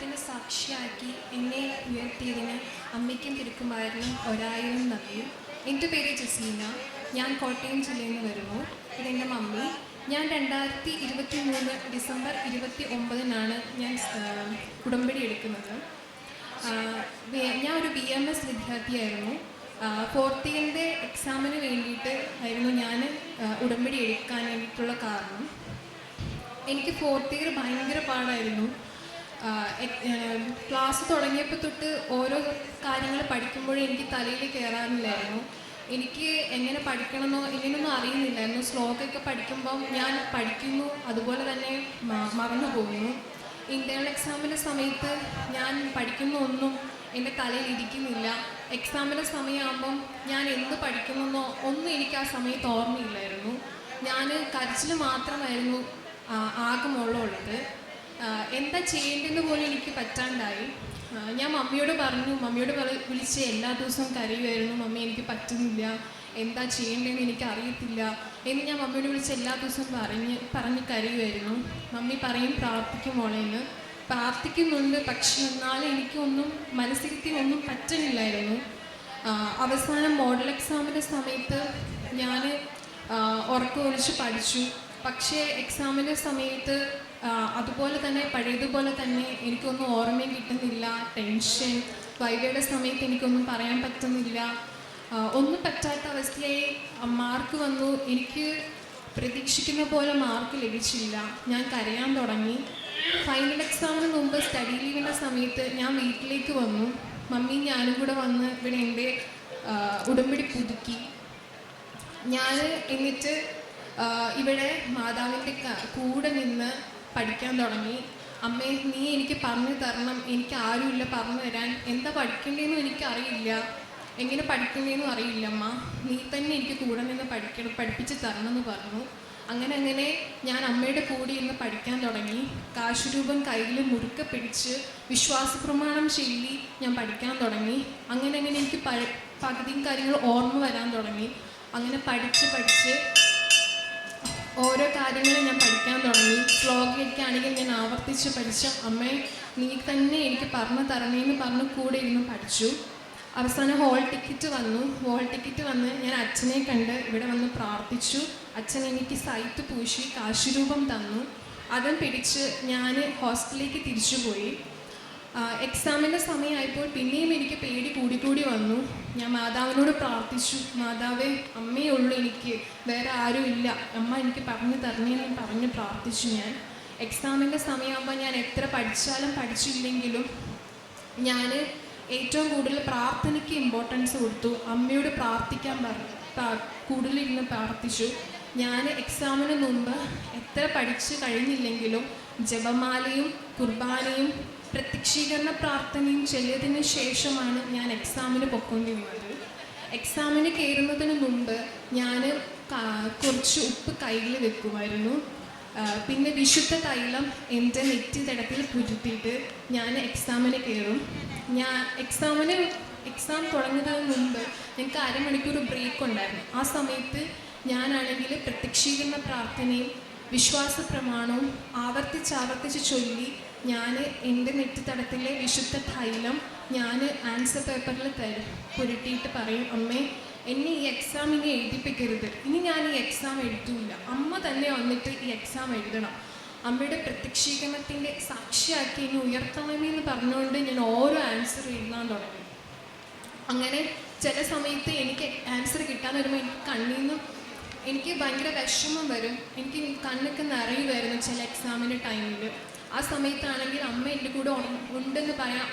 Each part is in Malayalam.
വചനത്തിന് സാക്ഷിയാക്കി എന്നെ ഉയർത്തിയതിന് അമ്മയ്ക്കും തിരുക്കുമാരനും ഒരായിരം നന്ദി എന്റെ പേര് ജസീന. ഞാൻ കോട്ടയം ജില്ലയിൽ നിന്ന് വരുന്നു. ഇതെന്റെ മമ്മി. ഞാൻ രണ്ടായിരത്തി ഇരുപത്തി മൂന്ന് ഡിസംബർ ഇരുപത്തി ഒമ്പതിനാണ് ഞാൻ ഉടമ്പടി എടുക്കുന്നത്. ഞാൻ ഒരു ബി എം എസ് വിദ്യാർത്ഥിയായിരുന്നു. ഫോർത്ത് ഇയറിന്റെ എക്സാമിന് വേണ്ടിയിട്ട് ആയിരുന്നു ഞാൻ ഉടമ്പടി എടുക്കാൻ വേണ്ടിയിട്ടുള്ള കാരണം. എനിക്ക് ഫോർത്ത് ഇയർ ഭയങ്കര പാടായിരുന്നു. ക്ലാസ് തുടങ്ങിയപ്പോൾ തൊട്ട് ഓരോ കാര്യങ്ങൾ പഠിക്കുമ്പോഴും എനിക്ക് തലയിൽ കയറാറില്ലായിരുന്നു എനിക്ക് എങ്ങനെ പഠിക്കണമെന്നോ ഇങ്ങനെയൊന്നും അറിയുന്നില്ലായിരുന്നു. ശ്ലോകമൊക്കെ പഠിക്കുമ്പം ഞാൻ പഠിക്കുന്നു അതുപോലെ തന്നെ മറന്നു പോകുന്നു. ഇന്റേണൽ എക്സാമിന്റെ സമയത്ത് ഞാൻ പഠിക്കുന്ന ഒന്നും എന്റെ തലയിൽ ഇരിക്കുന്നില്ല. എക്സാമിന്റെ സമയമാകുമ്പം ഞാൻ എന്ത് പഠിക്കുന്നെന്നോ ഒന്നും എനിക്ക് ആ സമയത്ത് ഓർമ്മയില്ലായിരുന്നു. ഞാൻ കരച്ചിൽ മാത്രമായിരുന്നു ആകമുള്ളത് എന്താ ചെയ്യേണ്ടതെന്ന് പോലും എനിക്ക് പറ്റാണ്ടായി. ഞാൻ മമ്മിയോട് പറഞ്ഞു മമ്മിയോട് വിളിച്ച് എല്ലാ ദിവസവും കരയുമായിരുന്നു. മമ്മി എനിക്ക് പറ്റുന്നില്ല. എന്താ ചെയ്യേണ്ടതെന്ന് എനിക്ക് അറിയത്തില്ല എന്ന് ഞാൻ മമ്മിയോട് വിളിച്ച് എല്ലാ ദിവസവും പറഞ്ഞ് പറഞ്ഞ് കരയുമായിരുന്നു. മമ്മി പറയും പ്രാർത്ഥിക്കും മോളേന്ന് പ്രാർത്ഥിക്കുന്നുണ്ട് പക്ഷെ എന്നാലും എനിക്കൊന്നും മനസ്സിരുത്തി ഒന്നും പറ്റുന്നില്ലായിരുന്നു. അവസാനം മോഡൽ എക്സാമിന്റെ സമയത്ത് ഞാൻ ഉറക്കം ഒഴിച്ച് പഠിച്ചു. പക്ഷേ എക്സാമിന്റെ സമയത്ത് അതുപോലെ തന്നെ പഴയതുപോലെ തന്നെ എനിക്കൊന്നും ഓർമ്മയും കിട്ടുന്നില്ല ടെൻഷൻ വൈകയുടെ സമയത്ത് എനിക്കൊന്നും പറയാൻ പറ്റുന്നില്ല. ഒന്നും പറ്റാത്ത അവസ്ഥയായി മാർക്ക് വന്നു. എനിക്ക് പ്രതീക്ഷിക്കുന്ന പോലെ മാർക്ക് ലഭിച്ചില്ല. ഞാൻ കരയാൻ തുടങ്ങി. ഫൈനൽ എക്സാമിന് മുമ്പ് സ്റ്റഡി ലീവിന്റെ സമയത്ത് ഞാൻ വീട്ടിലേക്ക് വന്നു. മമ്മി ഞാനും കൂടെ വന്ന് ഇവിടെ എന്റെ ഉടമ്പടി പുതുക്കി. ഞാൻ എന്നിട്ട് ഇവിടെ മാതാവിന്റെ കൂടെ നിന്ന് പഠിക്കാൻ തുടങ്ങി. അമ്മേ നീ എനിക്ക് പറഞ്ഞു തരണം. എനിക്ക് ആരുമില്ല പറഞ്ഞു തരാൻ. എന്താ പഠിക്കേണ്ടതെന്നും എനിക്കറിയില്ല. എങ്ങനെ പഠിക്കേണ്ടതെന്നും അറിയില്ല അമ്മ. നീ തന്നെ എനിക്ക് കൂടെ നിന്ന് പഠിക്കണം പഠിപ്പിച്ച് തരണം എന്ന് പറഞ്ഞു. അങ്ങനെ അങ്ങനെ ഞാൻ അമ്മയുടെ കൂടെ ഇന്ന് പഠിക്കാൻ തുടങ്ങി. കാശുരൂപം കയ്യിൽ മുറുക്കെ പിടിച്ച് വിശ്വാസപ്രമാണം ചൊല്ലി ഞാൻ പഠിക്കാൻ തുടങ്ങി. അങ്ങനെ അങ്ങനെ എനിക്ക് പ- പകുതിയും കാര്യങ്ങൾ ഓർമ്മ വരാൻ തുടങ്ങി. അങ്ങനെ പഠിച്ച് പഠിച്ച് ഓരോ കാര്യങ്ങളും ഞാൻ പഠിക്കാൻ തുടങ്ങി. ശ്ലോകയൊക്കെ ആണെങ്കിൽ ഞാൻ ആവർത്തിച്ച് പഠിച്ച. അമ്മേ നീ തന്നെ എനിക്ക് പറഞ്ഞു തരണേന്ന് പറഞ്ഞ് കൂടെ ഇരുന്ന് പഠിച്ചു. അവസാനം ഹോൾ ടിക്കറ്റ് വന്നു. ഹോൾ ടിക്കറ്റ് വന്ന് ഞാൻ അച്ഛനെ കണ്ട് ഇവിടെ വന്ന് പ്രാർത്ഥിച്ചു. അച്ഛൻ എനിക്ക് സൈറ്റ് പൂശി കാശുരൂപം തന്നു. അതും പിടിച്ച് ഞാൻ ഹോസ്റ്റലിലേക്ക് തിരിച്ചുപോയി. എക്സാമിന്റെ സമയമായപ്പോൾ പിന്നെയും എനിക്ക് പേടി കൂടിക്കൂടി വന്നു. ഞാൻ മാതാവിനോട് പ്രാർത്ഥിച്ചു. മാതാവേ അമ്മയേ ഉള്ളൂ എനിക്ക്. വേറെ ആരും ഇല്ല. അമ്മ എനിക്ക് പറഞ്ഞു തരണേന്ന് പറഞ്ഞ് പ്രാർത്ഥിച്ചു ഞാൻ. എക്സാമിന്റെ സമയമാകുമ്പോൾ ഞാൻ എത്ര പഠിച്ചാലും പഠിച്ചില്ലെങ്കിലും ഞാൻ ഏറ്റവും കൂടുതൽ പ്രാർത്ഥനയ്ക്ക് ഇമ്പോർട്ടൻസ് കൊടുത്തു. അമ്മയോട് പ്രാർത്ഥിക്കാൻ കൂടുതലിരുന്ന് പ്രാർത്ഥിച്ചു. ഞാൻ എക്സാമിന് മുമ്പ് എത്ര പഠിച്ചു കഴിഞ്ഞില്ലെങ്കിലും ജപമാലയും കുർബാനയും പ്രത്യക്ഷീകരണ പ്രാർത്ഥനയും ചെല്ലിയതിന് ശേഷമാണ് ഞാൻ എക്സാമിന് പൊയ്ക്കൊണ്ടിരുന്നത് എക്സാമിന് കയറുന്നതിന് മുമ്പ് ഞാൻ കുറച്ച് ഉപ്പ് കയ്യിൽ വെക്കുമായിരുന്നു. പിന്നെ വിശുദ്ധ തൈലം എന്റെ നെറ്റി തടത്തിൽ പുരുത്തിയിട്ട് ഞാൻ എക്സാമിന് കയറും ഞാൻ എക്സാമിന് എക്സാം തുടങ്ങുന്നതിന് മുമ്പ് ഞങ്ങൾക്ക് അരമണിക്കൂർ ബ്രേക്ക് ഉണ്ടായിരുന്നു ആ സമയത്ത് ഞാനാണെങ്കിൽ പ്രത്യക്ഷീകരണ പ്രാർത്ഥനയും വിശ്വാസ പ്രമാണവും ആവർത്തിച്ചാവർത്തിച്ച് ചൊല്ലി ഞാൻ എന്റെ നെറ്റിത്തടത്തിലെ വിശുദ്ധ തൈലം ഞാൻ ആൻസർ പേപ്പറിൽ തരും പുരട്ടിയിട്ട് പറയും അമ്മേ എന്നെ ഈ എക്സാം ഇനി എഴുതിപ്പിക്കരുത്. ഇനി ഞാൻ ഈ എക്സാം എഴുതൂല. അമ്മ തന്നെ വന്നിട്ട് ഈ എക്സാം എഴുതണം. അമ്മയുടെ പ്രത്യക്ഷീകരണത്തിന്റെ സാക്ഷിയാക്കി എന്നെ ഉയർത്തണമെന്ന് പറഞ്ഞുകൊണ്ട് ഞാൻ ഓരോ ആൻസർ എഴുതാൻ തുടങ്ങി. അങ്ങനെ ചില സമയത്ത് എനിക്ക് ആൻസർ കിട്ടാൻ വരുമ്പോൾ എനിക്ക് കണ്ണിൽ നിന്ന് എനിക്ക് ഭയങ്കര വിഷമം വരും. എനിക്ക് കണ്ണൊക്കെ നിറയുമായിരുന്നു ചില എക്സാമിന്റെ ടൈമിൽ ആ സമയത്താണെങ്കിൽ അമ്മ എന്റെ കൂടെ ഉണ്ടെന്ന് പറയാം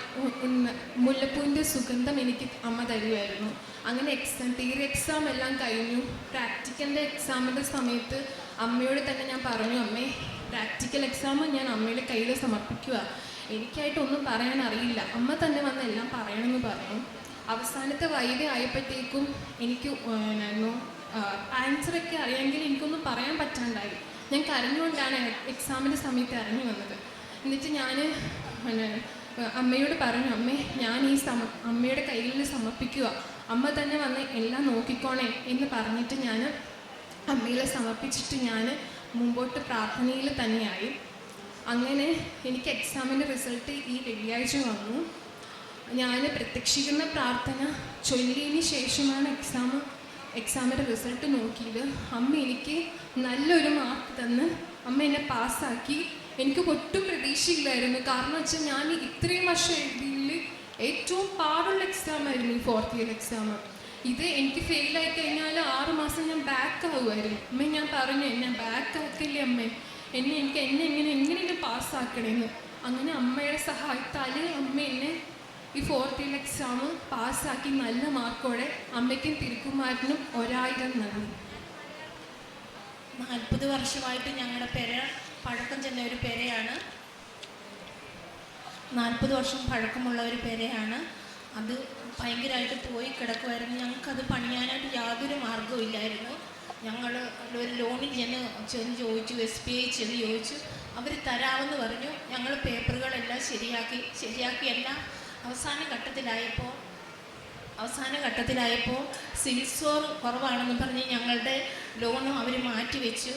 മുല്ലപ്പൂവിന്റെ സുഗന്ധം എനിക്ക് അമ്മ തരുമായിരുന്നു അങ്ങനെ എക്സാം തിയറി എക്സാം എല്ലാം കഴിഞ്ഞു. പ്രാക്ടിക്കലിന്റെ എക്സാമിന്റെ സമയത്ത് അമ്മയോട് തന്നെ ഞാൻ പറഞ്ഞു അമ്മേ പ്രാക്ടിക്കൽ എക്സാം ഞാൻ അമ്മയുടെ കയ്യിൽ സമർപ്പിക്കുക എനിക്കായിട്ടൊന്നും പറയാൻ അറിയില്ല. അമ്മ തന്നെ വന്ന് എല്ലാം പറയണമെന്ന് പറഞ്ഞു. അവസാനത്തെ വൈദ്യ ആയപ്പോഴത്തേക്കും എനിക്ക് ആൻസറൊക്കെ അറിയാമെങ്കിൽ എനിക്കൊന്നും പറയാൻ പറ്റാണ്ടായി. ഞാൻ കരഞ്ഞുകൊണ്ടാണ് എക്സാമിന്റെ സമയത്ത് ഇറങ്ങി വന്നത്. എന്നിട്ട് ഞാൻ അമ്മയോട് പറഞ്ഞു അമ്മേ ഞാൻ ഈ സമ അമ്മയുടെ കയ്യിൽ സമർപ്പിക്കുക. അമ്മ തന്നെ വന്ന് എല്ലാം നോക്കിക്കോണേ എന്ന് പറഞ്ഞിട്ട് ഞാൻ അമ്മയിൽ സമർപ്പിച്ചിട്ട് ഞാൻ മുമ്പോട്ട് പ്രാർത്ഥനയിൽ തന്നെയായി. അങ്ങനെ എനിക്ക് എക്സാമിന്റെ റിസൾട്ട് ഈ വെള്ളിയാഴ്ച വന്നു. ഞാൻ പ്രത്യക്ഷീകരണ പ്രാർത്ഥന ചൊല്ലിയതിന് ശേഷമാണ് എക്സാം എക്സാമിന്റെ റിസൾട്ട് നോക്കിയത്. അമ്മ എനിക്ക് നല്ലൊരു മാർക്ക് തന്ന് അമ്മ എന്നെ പാസ്സാക്കി എനിക്ക് ഒട്ടും പ്രതീക്ഷയില്ലായിരുന്നു. കാരണം വെച്ചാൽ ഞാൻ ഇത്രയും വർഷം എഴുതിയതിൽ ഏറ്റവും പാടുള്ള എക്സാം ആയിരുന്നു ഈ ഫോർത്ത് ഇയർ എക്സാം ഇത് എനിക്ക് ഫെയിലായി കഴിഞ്ഞാൽ ആറ് മാസം ഞാൻ ബാക്ക് ആവുമായിരുന്നു. അമ്മ ഞാൻ പറഞ്ഞു ഞാൻ ബാക്ക് ആക്കില്ലേ അമ്മ? എന്നെ എനിക്ക് എന്നെ എങ്ങനെ എങ്ങനെയെങ്കിലും പാസ്സാക്കണമെന്ന് അങ്ങനെ അമ്മയുടെ സഹായത്താൽ അമ്മ എന്നെ ഈ ഫോർത്ത് ഇയർ എക്സാം പാസ്സാക്കി നല്ല മാർക്കോടെ അമ്മയ്ക്കും തിരുക്കുമാരനും ഒരായിരം നന്ദി നാൽപ്പത് വർഷമായിട്ട് ഞങ്ങളുടെ പെര പഴക്കം ചെന്ന ഒരു പേരെയാണ്. നാൽപ്പത് വർഷം പഴക്കമുള്ള ഒരു പേരെയാണ്. അത് ഭയങ്കരമായിട്ട് പോയി കിടക്കുമായിരുന്നു ഞങ്ങൾക്കത് പണിയാനായിട്ട് യാതൊരു മാർഗവും ഇല്ലായിരുന്നു. ഞങ്ങൾ ഒരു ലോണിൽ ചെന്ന് ചെന്ന് ചോദിച്ചു എസ് ബി ഐ ചെന്ന് ചോദിച്ചു. അവർ തരാമെന്ന് പറഞ്ഞു. ഞങ്ങൾ പേപ്പറുകളെല്ലാം ശരിയാക്കി ശരിയാക്കി എല്ലാം അവസാന ഘട്ടത്തിലായപ്പോൾ അവസാന ഘട്ടത്തിലായപ്പോൾ സിവിൽ സ്കോർ കുറവാണെന്ന് പറഞ്ഞ് ഞങ്ങളുടെ ലോണും അവർ മാറ്റിവെച്ചു.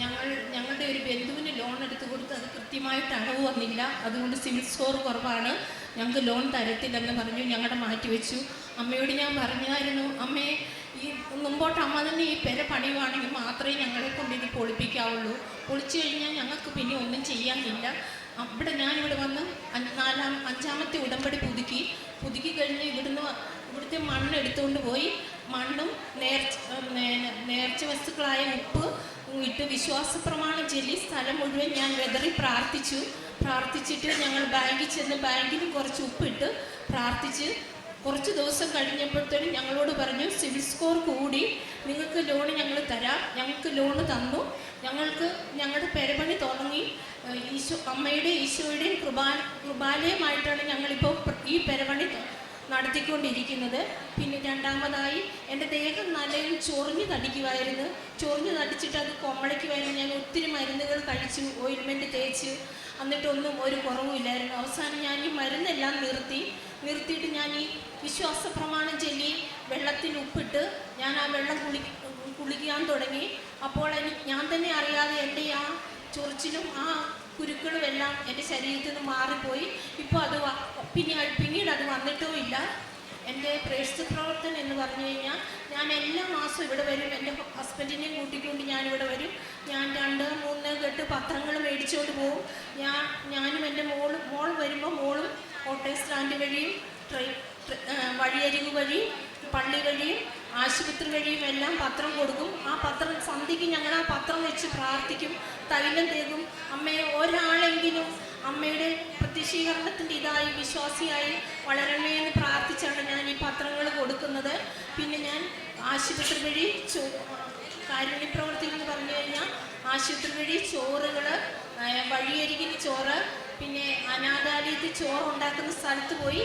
ഞങ്ങൾ ഞങ്ങളുടെ ഒരു ബന്ധുവിന് ലോൺ എടുത്തു കൊടുത്ത് അത് കൃത്യമായിട്ട് അടവ് വന്നില്ല. അതുകൊണ്ട് സിവിൽ സ്കോർ കുറവാണ്. ഞങ്ങൾക്ക് ലോൺ തരത്തില്ലെന്ന് പറഞ്ഞു ഞങ്ങളുടെ മാറ്റിവെച്ചു അമ്മയോട് ഞാൻ പറഞ്ഞായിരുന്നു അമ്മേ ഈ മുമ്പോട്ട് അമ്മ തന്നെ ഈ പെര പണിയുവാണെങ്കിൽ മാത്രമേ ഞങ്ങളെ കൊണ്ട് ഇത് പൊളിപ്പിക്കാവുള്ളൂ. പൊളിച്ചു കഴിഞ്ഞാൽ ഞങ്ങൾക്ക് പിന്നെ ഒന്നും ചെയ്യാനില്ല. അവിടെ ഞാനിവിടെ വന്ന് നാലാം അഞ്ചാമത്തെ ഉടമ്പടി പുതുക്കി. പുതുക്കി കഴിഞ്ഞ് ഇവിടുന്ന് ഇവിടുത്തെ മണ്ണ് എടുത്തുകൊണ്ട് പോയി. മണ്ണും നേർച്ച നേർച്ച വസ്തുക്കളായ ഉപ്പ് ഇട്ട് വിശ്വാസ പ്രമാണം ചൊല്ലി സ്ഥലം മുഴുവൻ ഞാൻ വെതറി പ്രാർത്ഥിച്ചു. പ്രാർത്ഥിച്ചിട്ട് ഞങ്ങൾ ബാങ്കിൽ ചെന്ന് ബാങ്കിൽ കുറച്ച് ഉപ്പിട്ട് പ്രാർത്ഥിച്ച് കുറച്ച് ദിവസം കഴിഞ്ഞപ്പോഴത്തേനും ഞങ്ങളോട് പറഞ്ഞു സിവിൽ സ്കോർ കൂടി. നിങ്ങൾക്ക് ലോൺ ഞങ്ങൾ തരാം. ഞങ്ങൾക്ക് ലോൺ തന്നു. ഞങ്ങൾക്ക് ഞങ്ങളുടെ പെരപണി തുടങ്ങി. ഈശോ അമ്മയുടെ ഈശോയുടെയും കൃപാ കൃപാലയമായിട്ടാണ് ഞങ്ങളിപ്പോൾ ഈ പെരപണി നടത്തിക്കൊണ്ടിരിക്കുന്നത്. പിന്നെ രണ്ടാമതായി എന്റെ ദേഹം നല്ലയും ചൊറിഞ്ഞു തടിക്കുമായിരുന്നു ചൊറിഞ്ഞു തടിച്ചിട്ട് അത് കൊമ്മളിക്കുമായിരുന്നു ഞാൻ ഒത്തിരി മരുന്നുകൾ കഴിച്ചു ഓയിൽമെന്റ് തേച്ച്. എന്നിട്ടൊന്നും ഒരു കുറവുമില്ലായിരുന്നു അവസാനം ഞാൻ ഈ മരുന്നെല്ലാം നിർത്തി. നിർത്തിയിട്ട് ഞാൻ ഈ വിശ്വാസ പ്രമാണം ചൊല്ലി വെള്ളത്തിൽ ഉപ്പിട്ട് ഞാൻ ആ വെള്ളം കുളി കുളിക്കാൻ തുടങ്ങി. അപ്പോൾ എനിക്ക് ഞാൻ തന്നെ അറിയാതെ എന്റെ ആ ചൊറിച്ചിലും ആ കുരുക്കളും എല്ലാം എന്റെ ശരീരത്തിൽ നിന്ന് മാറിപ്പോയി. ഇപ്പോൾ അത് പിന്നീട് പിന്നെ പിന്നീട് അത് വന്നിട്ടും ഇല്ല. എന്റെ പ്രേക്ഷിത പ്രവർത്തനം എന്ന് പറഞ്ഞു കഴിഞ്ഞാൽ ഞാൻ എല്ലാ മാസവും ഇവിടെ വരും. എന്റെ ഹസ്ബൻഡിനെയും കൂട്ടിക്കൊണ്ട് ഞാൻ ഇവിടെ വരും. ഞാൻ രണ്ട് മൂന്ന് കെട്ട് പത്രങ്ങൾ മേടിച്ചുകൊണ്ട് പോകും. ഞാൻ ഞാനും എന്റെ മോളും മോൾ വരുമ്പോൾ മോളും ഓട്ടോ സ്റ്റാൻഡ് വഴിയും ട്രെയിൻ വഴിയരിവ് വഴിയും പള്ളി വഴിയും ആശുപത്രി വഴിയും എല്ലാം പത്രം കൊടുക്കും. ആ പത്രം സന്ധ്യയ്ക്ക് ഞങ്ങൾ ആ പത്രം വെച്ച് പ്രാർത്ഥിക്കും. തൈലം തേകും. അമ്മയെ ഒരാളെങ്കിലും അമ്മയുടെ പ്രത്യക്ഷീകരണത്തിന്റെ ഇതായി വിശ്വാസിയായി വളരണമേ എന്ന് പ്രാർത്ഥിച്ചാണ് ഞാൻ ഈ പത്രങ്ങൾ കൊടുക്കുന്നത്. പിന്നെ ഞാൻ ആശുപത്രി വഴി ചോ കാരുണ്യ പ്രവർത്തികൾ എന്ന് പറഞ്ഞു കഴിഞ്ഞാൽ ആശുപത്രി വഴി ചോറുകൾ വഴിയരികിൽ ചോറ് പിന്നെ അനാഥാലയത്തിൽ ചോറ് ഉണ്ടാക്കുന്ന സ്ഥലത്ത് പോയി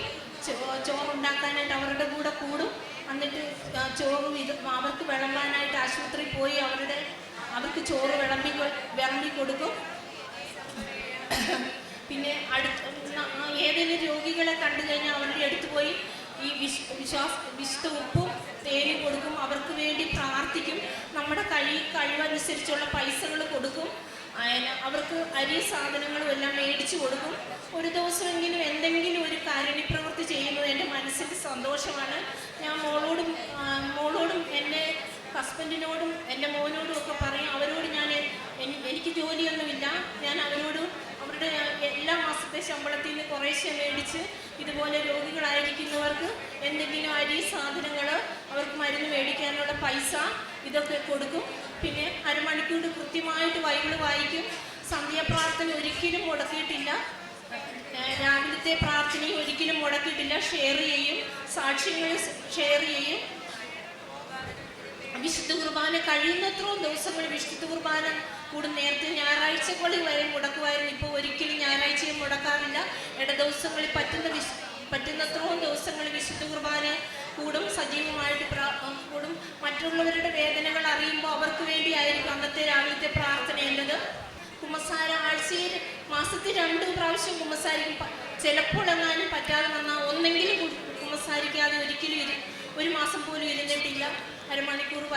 ചോറുണ്ടാക്കാനായിട്ട് അവരുടെ കൂടെ കൂടും. എന്നിട്ട് ചോറ് അവർക്ക് വിളമ്പാനായിട്ട് ആശുപത്രിയിൽ പോയി അവരുടെ അവർക്ക് ചോറ് വിളമ്പി വിളമ്പി കൊടുക്കും. പിന്നെ അടുത്ത് ഏതെങ്കിലും രോഗികളെ കണ്ടു കഴിഞ്ഞാൽ അവരുടെ അടുത്ത് പോയി ഈ വിശ് വിശ്വാസ വിശുദ്ധ ഉപ്പും തേനും കൊടുക്കും. അവർക്ക് വേണ്ടി പ്രാർത്ഥിക്കും. നമ്മുടെ കഴി കഴിവനുസരിച്ചുള്ള പൈസകൾ കൊടുക്കും. അവർക്ക് അരി സാധനങ്ങളും എല്ലാം മേടിച്ചു കൊടുക്കും. ഒരു ദിവസമെങ്കിലും എന്തെങ്കിലും ഒരു കാരുണ്യപ്രവൃത്തി ചെയ്യുന്നത് എന്റെ മനസ്സിന് സന്തോഷമാണ്. ഞാൻ മോളോടും മോളോടും എന്റെ ഹസ്ബൻഡിനോടും എന്റെ മോനോടും ഒക്കെ പറയും അവരോട് ഞാൻ എനി- എനിക്ക് ജോലിയൊന്നുമില്ല. ഞാൻ അവരോട് അവരുടെ എല്ലാ മാസത്തെ ശമ്പളത്തിൽ നിന്ന് കുറേശ്ശെ മേടിച്ച് ഇതുപോലെ രോഗികളായിരിക്കുന്നവർക്ക് എന്തെങ്കിലും അരി സാധനങ്ങൾ അവർക്ക് മരുന്ന് മേടിക്കാനുള്ള പൈസ ഇതൊക്കെ കൊടുക്കും. പിന്നെ അരമണിക്കൂർ കൃത്യമായിട്ട് വൈകൾ വായിക്കും. സന്ധ്യാപ്രാർത്ഥന ഒരിക്കലും മുടക്കിയിട്ടില്ല. രാവിലത്തെ പ്രാർത്ഥനയും ഒരിക്കലും മുടക്കിയിട്ടില്ല. ഷെയർ ചെയ്യും. സാക്ഷ്യങ്ങൾ ഷെയർ ചെയ്യും. വിശുദ്ധ കുർബാന കഴിയുന്നത്രയും ദിവസങ്ങൾ വിശുദ്ധ കുർബാന കൂടെ. നേരത്തെ ഞായറാഴ്ചകളിൽ വരെ മുടക്കുമായിരുന്നു. ഇപ്പോൾ ഒരിക്കലും ഞായറാഴ്ചയും മുടക്കാറില്ല. ഇട ദിവസങ്ങളിൽ പറ്റുന്ന വിശ് പറ്റുന്നത്രയും ദിവസങ്ങൾ വിശുദ്ധ കുർബാന കൂടും. സജീവമായിട്ട് പ്രാ- കൂടും. മറ്റുള്ളവരുടെ വേദനകൾ അറിയുമ്പോൾ അവർക്ക് വേണ്ടിയായിരിക്കും അന്നത്തെ രാവിലത്തെ പ്രാർത്ഥന എന്നത്. കുമ്മസാര ആഴ്ചയിൽ മാസത്തിൽ രണ്ട് പ്രാവശ്യം കുമ്മസാരിക്കും ചിലപ്പോൾ എങ്ങാനും പറ്റാതെ വന്നാൽ ഒന്നെങ്കിലും കുമ്മസാരിക്കാതെ ഒരിക്കലും ഒരു മാസം പോലും ഇരുന്നിട്ടില്ല.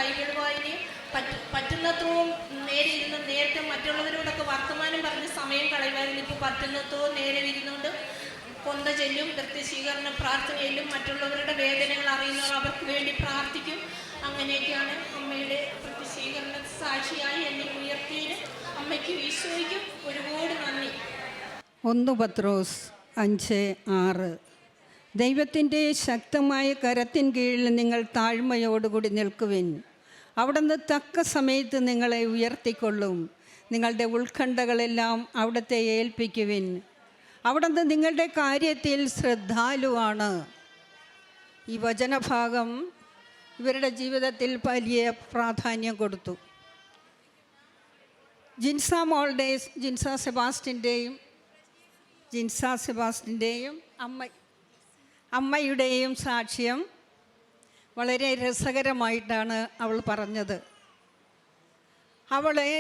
അരമണിക്കൂർ പറ്റുന്നത്രവും നേരെ ഇരുന്ന് നേരത്തെ മറ്റുള്ളവരോടൊക്കെ വർത്തമാനം പറഞ്ഞ് സമയം കളയുമായിരുന്നു ഇപ്പോൾ പറ്റുന്നത്രവും നേരെ ഇരുന്നുകൊണ്ട് കൊന്ത ചെല്ലും പ്രത്യക്ഷീകരണ പ്രാർത്ഥനയിലും മറ്റുള്ളവരുടെ വേദനകൾ അറിയുന്നവർ അവർക്ക് വേണ്ടി പ്രാർത്ഥിക്കും. അങ്ങനെയൊക്കെയാണ് അമ്മയുടെ കൃത്യസ്വീകരണ സാക്ഷിയായി എന്നെ ഉയർത്തിയത്. അമ്മയ്ക്ക് ഈശോയ്ക്കും ഒരുപാട് നന്ദി. ഒന്ന് പത്രോസ് അഞ്ച് ആറ്. ദൈവത്തിന്റെ ശക്തമായ കരത്തിൻ കീഴിൽ നിങ്ങൾ താഴ്മയോടുകൂടി നിൽക്കുവിൻ. അവിടുന്ന് തക്ക സമയത്ത് നിങ്ങളെ ഉയർത്തിക്കൊള്ളും. നിങ്ങളുടെ ഉത്കണ്ഠകളെല്ലാം അവിടുത്തെ ഏൽപ്പിക്കുവിൻ. അവിടുന്ന് നിങ്ങളുടെ കാര്യത്തിൽ ശ്രദ്ധാലുവാണ്. ഈ വചനഭാഗം ഇവരുടെ ജീവിതത്തിൽ വലിയ പ്രാധാന്യം കൊടുത്തു. ജിൻസ മോളുടെ ജിൻസ സെബാസ്റ്റിന്റെയും ജിൻസ സെബാസ്റ്റിന്റെയും അമ്മ അമ്മയുടെയും സാക്ഷ്യം വളരെ രസകരമായിട്ടാണ് അവൾ പറഞ്ഞത്. അവളെ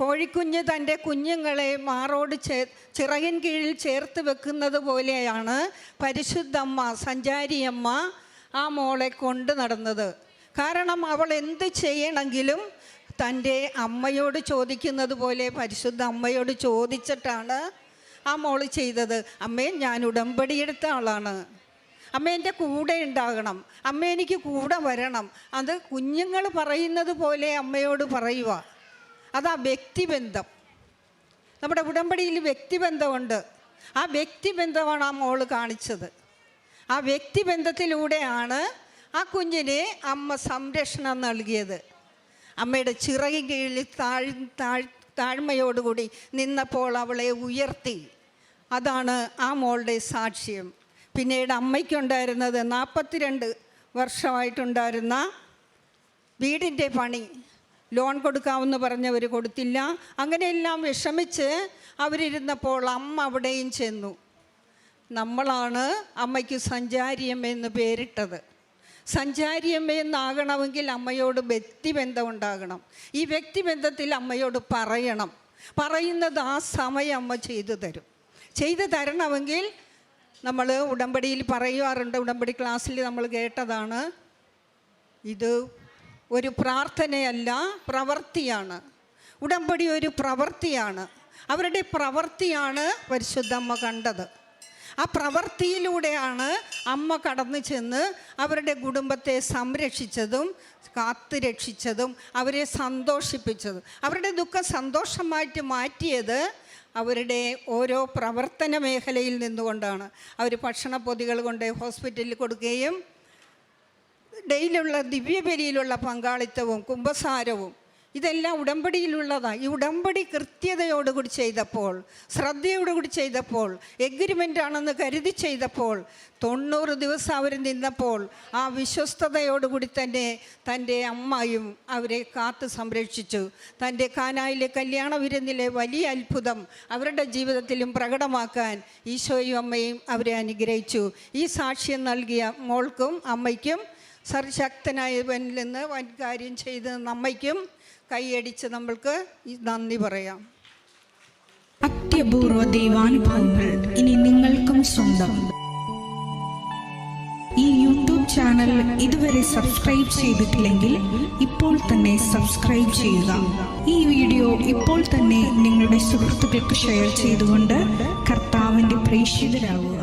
കോഴിക്കുഞ്ഞ് തന്റെ കുഞ്ഞുങ്ങളെ മാറോട് ചേ ചിറകിൻ കീഴിൽ ചേർത്ത് വെക്കുന്നത് പോലെയാണ് പരിശുദ്ധമ്മ സഞ്ചാരിയമ്മ ആ മോളെ കൊണ്ട് നടന്നത്. കാരണം അവൾ എന്ത് ചെയ്യണമെങ്കിലും തന്റെ അമ്മയോട് ചോദിക്കുന്നത് പോലെ പരിശുദ്ധ അമ്മയോട് ചോദിച്ചിട്ടാണ് ആ മോൾ ചെയ്തത്. അമ്മേ ഞാൻ ഉടമ്പടിയെടുത്ത ആളാണ്. അമ്മ എന്റെ കൂടെ ഉണ്ടാകണം. അമ്മ എനിക്ക് കൂടെ വരണം. അത് കുഞ്ഞുങ്ങൾ പറയുന്നത് പോലെ അമ്മയോട് പറയുക. അതാ വ്യക്തിബന്ധം. നമ്മുടെ ഉടമ്പടിയിൽ വ്യക്തിബന്ധമുണ്ട്. ആ വ്യക്തിബന്ധമാണ് ആ മോൾ കാണിച്ചത്. ആ വ്യക്തിബന്ധത്തിലൂടെയാണ് ആ കുഞ്ഞിനെ അമ്മ സംരക്ഷണം നൽകിയത്. അമ്മയുടെ ചിറകി കീഴിൽ താഴ് താഴ് താഴ്മയോടുകൂടി നിന്നപ്പോൾ അവളെ ഉയർത്തി. അതാണ് ആ മോളുടെ സാക്ഷ്യം. പിന്നീട് അമ്മയ്ക്കുണ്ടായിരുന്നത് നാൽപ്പത്തിരണ്ട് വർഷമായിട്ടുണ്ടായിരുന്ന വീടിന്റെ പണി. ലോൺ കൊടുക്കാമെന്ന് പറഞ്ഞവർ കൊടുത്തില്ല. അങ്ങനെയെല്ലാം വിഷമിച്ച് അവരിരുന്നപ്പോൾ അമ്മ അവിടെയും ചെന്നു. നമ്മളാണ് അമ്മയ്ക്ക് സഞ്ചാരിയമ്മയെന്ന് പേരിട്ടത്. സഞ്ചാരിയമ്മയെന്നാകണമെങ്കിൽ അമ്മയോട് വ്യക്തിബന്ധം ഉണ്ടാകണം. ഈ വ്യക്തിബന്ധത്തിൽ അമ്മയോട് പറയണം. പറയുന്നത് ആ സമയം അമ്മ ചെയ്തു തരും. ചെയ്തു തരണമെങ്കിൽ നമ്മൾ ഉടമ്പടിയിൽ പറയാറുണ്ട് ഉടമ്പടി ക്ലാസ്സിൽ നമ്മൾ കേട്ടതാണ്. ഇത് ഒരു പ്രാർത്ഥനയല്ല പ്രവൃത്തിയാണ് ഉടമ്പടി ഒരു പ്രവൃത്തിയാണ് അവരുടെ പ്രവൃത്തിയാണ് പരിശുദ്ധമ്മ കണ്ടത്. ആ പ്രവൃത്തിയിലൂടെയാണ് അമ്മ കടന്നു ചെന്ന് അവരുടെ കുടുംബത്തെ സംരക്ഷിച്ചതും കാത്തു രക്ഷിച്ചതും അവരെ സന്തോഷിപ്പിച്ചതും. അവരുടെ ദുഃഖം സന്തോഷമായിട്ട് മാറ്റിയത് അവരുടെ ഓരോ പ്രവർത്തന മേഖലയിൽ നിന്നുകൊണ്ടാണ്. അവർ ഭക്ഷണപ്പൊതികൾ കൊണ്ട് ഹോസ്പിറ്റലിൽ കൊടുക്കുകയും ഡെയിലുള്ള ദിവ്യബലിയിലുള്ള പങ്കാളിത്തവും കുംഭസാരവും ഇതെല്ലാം ഉടമ്പടിയിലുള്ളതാണ് ഈ ഉടമ്പടി കൃത്യതയോടുകൂടി ചെയ്തപ്പോൾ ശ്രദ്ധയോടുകൂടി ചെയ്തപ്പോൾ എഗ്രിമെന്റ് ആണെന്ന് കരുതി ചെയ്തപ്പോൾ തൊണ്ണൂറ് ദിവസം അവർ നിന്നപ്പോൾ ആ വിശ്വസ്തതയോടുകൂടി തന്നെ തന്റെ അമ്മയും അവരെ കാത്ത് സംരക്ഷിച്ചു. തന്റെ കാനായിലെ കല്യാണ വിരുന്നിലെ വലിയ അത്ഭുതം അവരുടെ ജീവിതത്തിലും പ്രകടമാക്കാൻ ഈശോയും അമ്മയും അവരെ അനുഗ്രഹിച്ചു. ഈ സാക്ഷ്യം നൽകിയ മോൾക്കും അമ്മയ്ക്കും സർശക്തനായവനിൽ നിന്ന് വൻ കാര്യം ചെയ്ത് നമ്മയ്ക്കും കൈയടിച്ച് നമ്മൾക്ക് നന്ദി പറയാം. അത്യപൂർവ ദൈവാനുഭവങ്ങൾ ഇനി നിങ്ങൾക്കും സ്വന്തം. ഈ യൂട്യൂബ് ചാനൽ ഇതുവരെ സബ്സ്ക്രൈബ് ചെയ്തിട്ടില്ലെങ്കിൽ ഇപ്പോൾ തന്നെ സബ്സ്ക്രൈബ് ചെയ്യുക. ഈ വീഡിയോ ഇപ്പോൾ തന്നെ നിങ്ങളുടെ സുഹൃത്തുക്കൾക്ക് ഷെയർ ചെയ്തുകൊണ്ട് കർത്താവിന്റെ പ്രേക്ഷിതരാകുക.